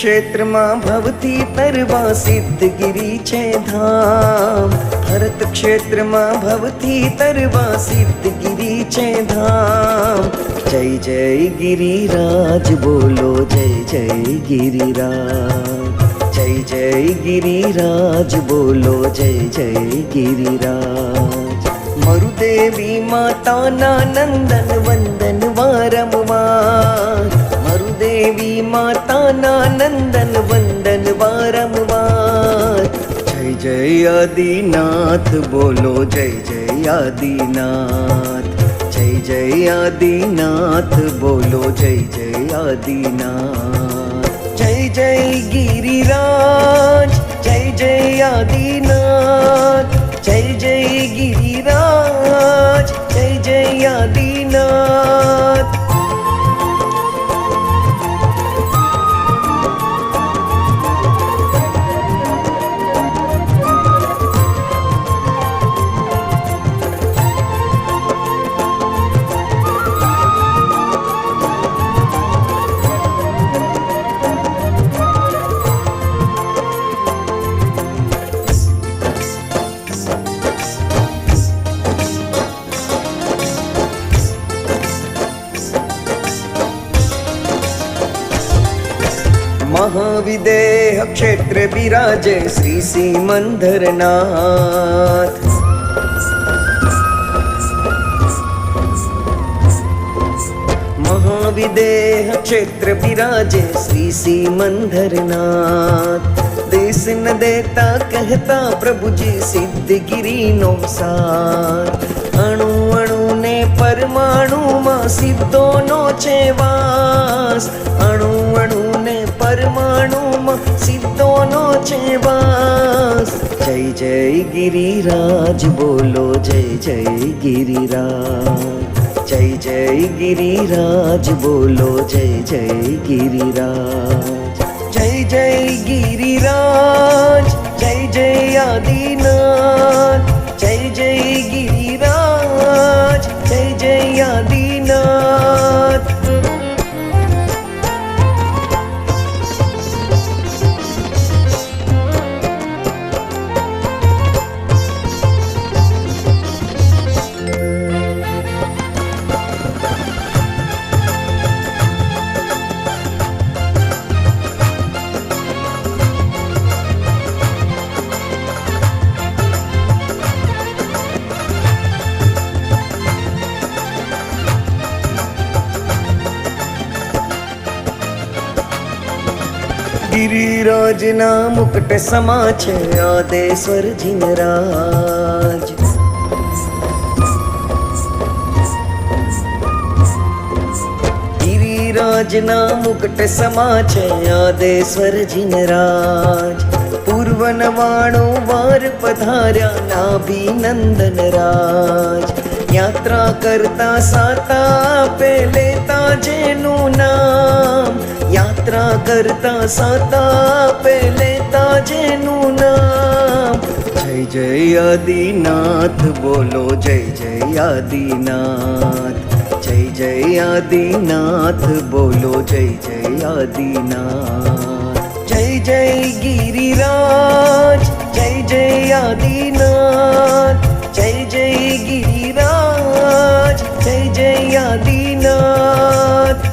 क्षेत्रमा भवती तरवा सिद्धगिरी च धाम। भरतक्षेत्रमा भवती तरवा सिद्धगिरी च धाम। जय जय गिरिराज बोलो, जय जय गिरिराज। जय जय गिरिराज बोलो, जय जय गिरिराज। मरुदेवी माता नंदन वंदन वारम देवी माता ना नंदन वंदन वारंवार। जय जय आदिनाथ, बोलो जय जय आदिनाथ। जय जय आदिनाथ, बोलो जय जय आदिनाथ। जय जय गिरिराज, जय जय आदिनाथ। जय जय गिरिराज, जय जय आदिनाथ। મહાવિદેહ ક્ષેત્ર બિરાજે શ્રી સિમંદરનાથ મહાવિદેહ ક્ષેત્ર બિરાજે શ્રી સિમંદરનાથ દેશ ન દેતા કહેતા પ્રભુજી સિદ્ધગીરીનો સાર અણુ અણુ ને પરમાણુમાં સિદ્ધોનો છે વાસ नाचे बास। जय जय गिरिराज, बोलो जय जय गिरिराज। जय जय गिरिराज, बोलो जय जय गिरिराज। जय जय गिरिराज, जय जय आदिनाथ। ગિરિરાજના મુકટ સમા છે આદેશ્વર જીનરાજ ગિરિરાજના મુકટ સમા છે આદેશ્વર જીનરાજ પૂર્વનવાણો વાર પધાર્યા નાભિનંદન રાજ. યાત્રા કરતા સાતા આપે લેતા જેનું નામ યાત્રા કરતા સાતા પેલે તાજેનું નામ જય જય આદિનાથ બોલો જય જય આદિનાથ જય જય આદિનાથ બોલો જય જય આદિનાથ જય જય ગિરિરાજ જય જય આદિનાથ જય જય ગિરિરાજ જય જય આદિનાથ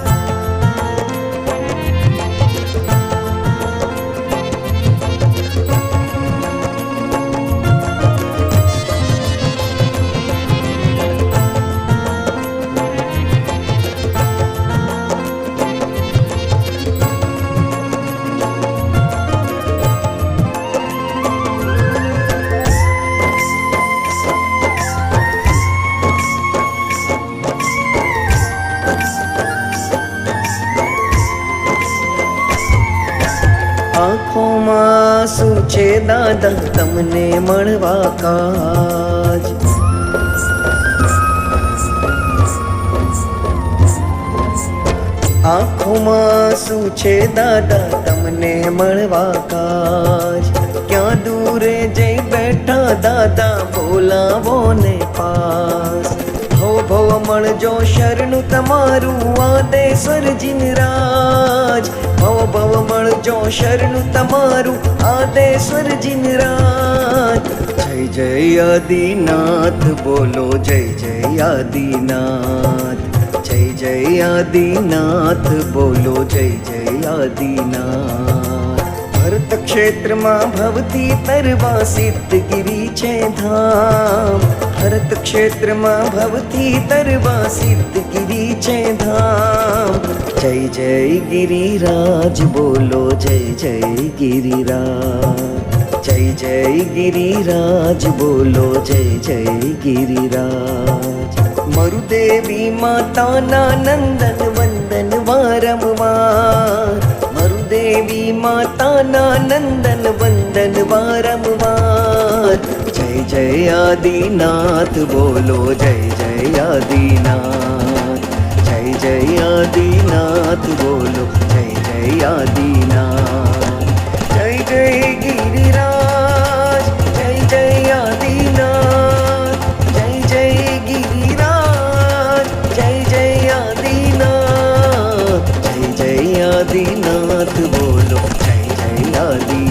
આંખોમાં શું છે દાદા તમને મળવા કાજ? આંખોમાં શું છે દાદા તમને મળવા કાજ? ક્યાં દૂરે જઈ બેઠા દાદા બોલાવો ને પાસ. હો ભવ મળજો શરણું તમારું આદે જીનરાજ ભવ ભવ મળજો શરણું તમારું આદેશ્વર જીનરાજ જય જય આદિનાથ બોલો જય જય આદિનાથ જય જય આદિનાથ બોલો જય જય આદિનાથ ભરત ક્ષેત્રમાં ભવતી તરવા સિદ્ધગીરી છે ધામ भरतक्षेत्रमा भवती तरवा सिद्धगिरि च धाम। जय जय गिरिराज बोलो, जय जय गिरिराज। जय जय गिरिराज बोलो, जय जय गिरिराज। मरुदेवी माता ना नंदन वंदन वारंवार। मरुदेवी माता ना नंदन वंदन वारंवार। जय आदिनाथ, बोलो जय जय आदिनाथ। जय जय आदिनाथ, बोलो जय जय आदिनाथ। जय जय गिरिराज, जय जय आदिनाथ। जय जय गिरिराज, जय जय आदिनाथ। जय जय आदिनाथ, बोलो जय जय आदिनाथ